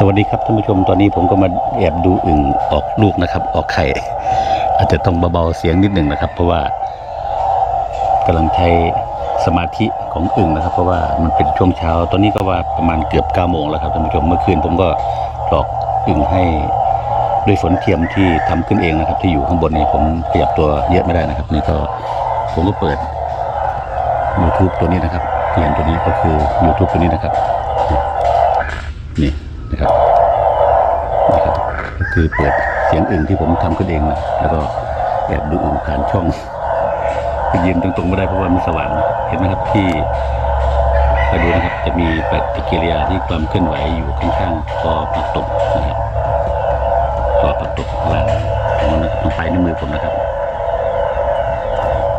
สวัสดีครับท่านผู้ชมตอนนี้ผมก็มาแอบดูอึ่งออกลูกนะครับ ออกไข่ อาจจะต้องเบาๆเสียงนิดหนึ่งนะครับ เพราะว่ากำลังใช้สมาธิของอึ่งนะครับ เพราะว่ามันเป็นช่วงเช้า ตอนนี้ก็ว่าประมาณเกือบ9ก้าโมงแล้วครับท่านผู้ชมเมื่อคืนผมก็หลอกอึ่งให้ด้วยฝนเทียมที่ทำขึ้นเองนะครับ ที่อยู่ข้างบนนี้ผมขยับตัวเยอะไม่ได้นะครับ นี่ก็ผมก็เปิด YouTube ตัวนี้นะครับที่เห็นตัวนี้ก็คือ YouTube ตัวนี้นะครับนี่ คือเปิดเสียงอึ่งที่ผมทำขึ้นเองนะแล้วก็แอบดูอึ่งผ่านช่องไปยืนตรงๆไม่ได้เพราะว่ามันสว่างนะเห็นไหมครับที่ไปดูนะครับจะมีปฏิกิริยาที่ความเคลื่อนไหวอยู่ข้างๆคอปักตกนะครับคอปักตกลางของมันนะตรงปลายนิ้วมือผมนะครับ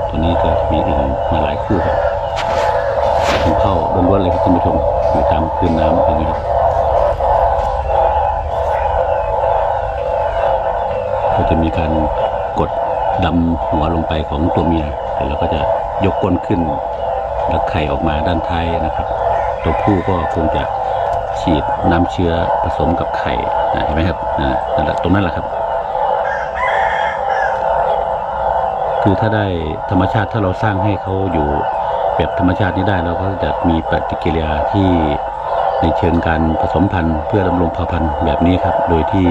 ตัวนี้ก็มีอึ่งมาหลายคู่ครับเข้าล้วนๆเลยครับท่านผู้ชมอยู่ตามพื้นน้ำอย่างนี้ครับ ก็จะ มีการกดดำหัวลงไปของตัวเมียเสร็จแล้วก็จะยกก้นขึ้นแล้วไข่ออกมาด้านท้ายนะครับ ตัวผู้ก็คงจะฉีดน้ำเชื้อผสมกับไข่นะเห็นไหมครับนะนั่นแหละตรงนั้นแหละครับ คือถ้าได้ธรรมชาติถ้าเราสร้างให้เขาอยู่แบบธรรมชาตินี้ได้เราก็จะมีปฏิกิริยาที่ในเชิงการผสมพันธุ์เพื่อดำรงเผ่าพันธุ์แบบนี้ครับ โดยที่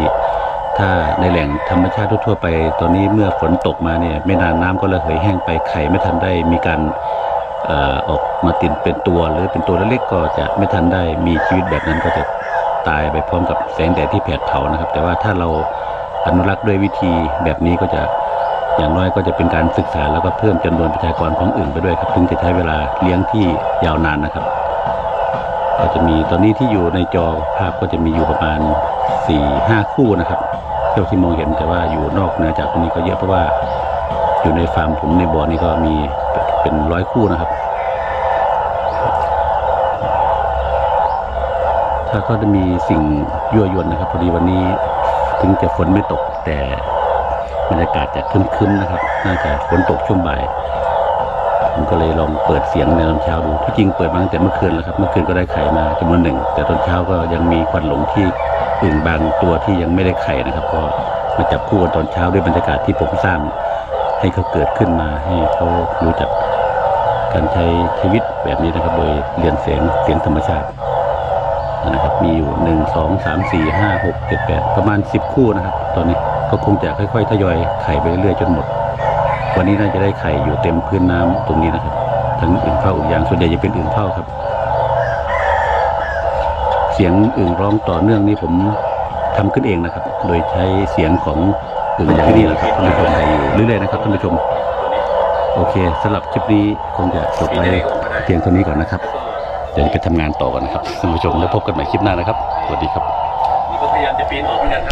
ถ้าในแหล่งธรรมชาติทั่วๆไป ตอนนี้เมื่อฝนตกมาเนี่ยไม่นานน้ำก็ระเหยแห้งไปไข่ไม่ทันได้มีการอออกมาติดเป็นตัวหรือเป็นตัวเล็กๆก็จะไม่ทันได้มีชีวิตแบบนั้นก็จะตายไปพร้อมกับแสงแดดที่แผดเผานะครับ แต่ว่าถ้าเราอนุรักษ์ด้วยวิธีแบบนี้ก็จะอย่างน้อยก็จะเป็นการศึกษาแล้วก็เพิ่มจำนวนประชากรของอื่นไปด้วยครับถึงจะใช้เวลาเลี้ยงที่ยาวนานนะครับ ก็จะมีตอนนี้ที่อยู่ในจอภาพก็จะมีอยู่ประมาณสี่ห้าคู่นะครับ เท่าที่มองเห็นแต่ว่าอยู่นอกเหนือจากตรงนี้ก็เยอะเพราะว่าอยู่ในฟาร์มผมในบ่อนี้ก็มีเป็นร้อยคู่นะครับ ถ้าเขาจะมีสิ่งยั่วยวนนะครับ พอดีวันนี้ถึงจะฝนไม่ตกแต่บรรยากาศจะคึ้มๆนะครับ น่าจะฝนตกช่วงบ่ายผมก็เลยลองเปิดเสียงในตอนเช้าดูที่จริงเปิดมาตั้งแต่เมื่อคืนแล้วครับ เมื่อคืนก็ได้ไข่มาจำนวนหนึ่ง แต่ตอนเช้าก็ยังมีควันหลงที่ อึ่งบางตัวที่ยังไม่ได้ไข่นะครับ ก็มาจับคู่กันตอนเช้าด้วยบรรยากาศที่ผมสร้างให้เขาเกิดขึ้นมาให้เขารู้จักการใช้ชีวิตแบบนี้นะครับ โดยเรียนเสียงเสียงธรรมชาตินะครับมีอยู่หนึ่งสองสามสี่ห้าหกเจ็ดแปดประมาณสิบคู่นะครับ ตอนนี้ก็คงจะค่อยๆทยอยไข่ไปเรื่อยๆจนหมด วันนี้น่าจะได้ไข่อยู่เต็มพื้นน้ำตรงนี้นะครับทั้งอึ่งเผาอึ่งยางส่วนใหญ่จะเป็นอึ่งเผาครับ สียงอึ่งร้องต่อเนื่องนี่ผมทำขึ้นเองนะครับ โดยใช้เสียงของอึ่งอย่างนี้แหละครับท่านผู้ชมอยู่เรื่อยๆนะครับท่านผู้ชม โอเคสำหรับคลิปนี้คงจะจบไว้เพียงเท่านี้ก่อนนะครับเดี๋ยวจะไปทำงานต่อกันนะครับท่านผู้ชมแล้วพบกันใหม่คลิปหน้านะครับสวัสดีครับ